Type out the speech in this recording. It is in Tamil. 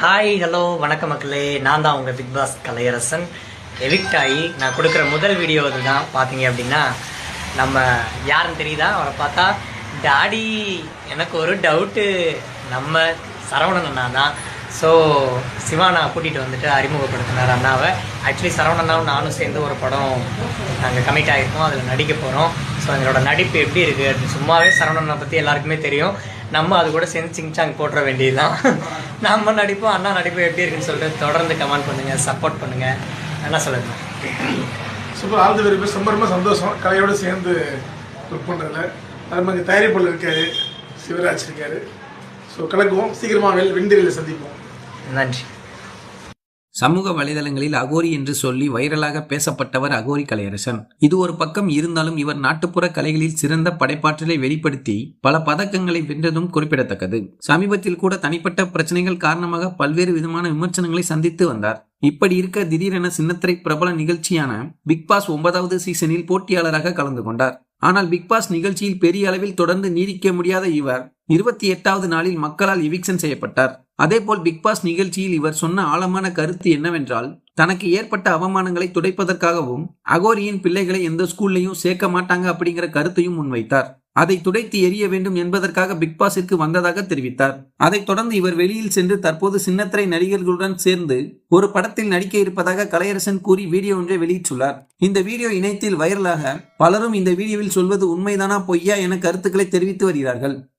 ஹாய் ஹலோ வணக்கம் மக்களே. நான் தான் உங்கள் பிக் பாஸ் கலையரசன். எவிக்ட் ஆகி நான் கொடுக்குற முதல் வீடியோ இதுதான் பார்த்தீங்க அப்படின்னா நம்ம யாருன்னு தெரியுதா? அவரை பார்த்தா டாடி எனக்கு ஒரு டவுட்டு நம்ம சரவணன் அண்ணா தான். ஸோ சிவானா கூட்டிகிட்டு வந்துட்டு அறிமுகப்படுத்தினார் அண்ணாவை. ஆக்சுவலி சரவணனாவும் நானும் சேர்ந்து ஒரு படம் நாங்கள் கமிட் ஆகிருக்கோம் அதில் நடிக்க போகிறோம் ஸோ எங்களோட நடிப்பு எப்படி இருக்குது அப்படின்னு சும்மாவே சரவணனை பற்றி எல்லாருக்குமே தெரியும். நம்ம அது கூட சேர்ந்து சிங்சாங் போட்டுற வேண்டியதுதான். நம்ம நடிப்போம் அண்ணா நடிப்பு எப்படி இருக்குன்னு சொல்லிட்டு தொடர்ந்து கமெண்ட் பண்ணுங்கள் சப்போர்ட் பண்ணுங்கள் என்ன சொல்லுங்க. Super. All the very best. ரொம்ப ரொம்ப சந்தோஷம். கலையோடு சேர்ந்து ஒர்க் பண்ணுறதுல அது மாதிரி தயாரிப்பாளர் இருக்காரு சிவராஜ் இருக்காரு. ஸோ கலக்குவோம். சீக்கிரமாக வெள் வெண்டிரியில் சந்திப்போம். நன்றி. சமூக வலைதளங்களில் அகோரி என்று சொல்லி வைரலாக பேசப்பட்டவர் அகோரி கலையரசன். இது ஒரு பக்கம் இருந்தாலும் இவர் நாட்டுப்புற கலைகளில் சிறந்த படைப்பாற்றலை வெளிப்படுத்தி பல பதக்கங்களை வென்றதும் குறிப்பிடத்தக்கது. சமீபத்தில் கூட தனிப்பட்ட பிரச்சனைகள் காரணமாக பல்வேறு விதமான விமர்சனங்களை சந்தித்து வந்தார். இப்படி இருக்க திடீரென சின்னத்திரை பிரபல நிகழ்ச்சியான பிக் பாஸ் ஒன்பதாவது சீசனில் போட்டியாளராக கலந்து கொண்டார். ஆனால் பிக் பாஸ் நிகழ்ச்சியில் பெரிய அளவில் தொடர்ந்து நீடிக்க முடியாத இவர் இருபத்தி எட்டாவது நாளில் மக்களால் எவிக்ஷன் செய்யப்பட்டார். அதேபோல் பிக்பாஸ் நிகழ்ச்சியில் இவர் சொன்ன ஆழமான கருத்து என்னவென்றால் தனக்கு ஏற்பட்ட அவமானங்களை துடைப்பதற்காகவும் அகோரியின் பிள்ளைகளை எந்த ஸ்கூல்லையும் சேர்க்க மாட்டாங்க அப்படிங்கிற கருத்தையும் முன்வைத்தார். அதை துடைத்து எறிய வேண்டும் என்பதற்காக பிக்பாஸிற்கு வந்ததாக தெரிவித்தார். அதைத் தொடர்ந்து இவர் வெளியில் சென்று தற்போது சின்னத்திரை நடிகர்களுடன் சேர்ந்து ஒரு படத்தில் நடிக்க இருப்பதாக கலையரசன் கூறி வீடியோ ஒன்றை வெளியிட்டுள்ளார். இந்த வீடியோ இணையத்தில் வைரலாக பலரும் இந்த வீடியோவில் சொல்வது உண்மைதானா பொய்யா என கருத்துக்களை தெரிவித்து வருகிறார்கள்.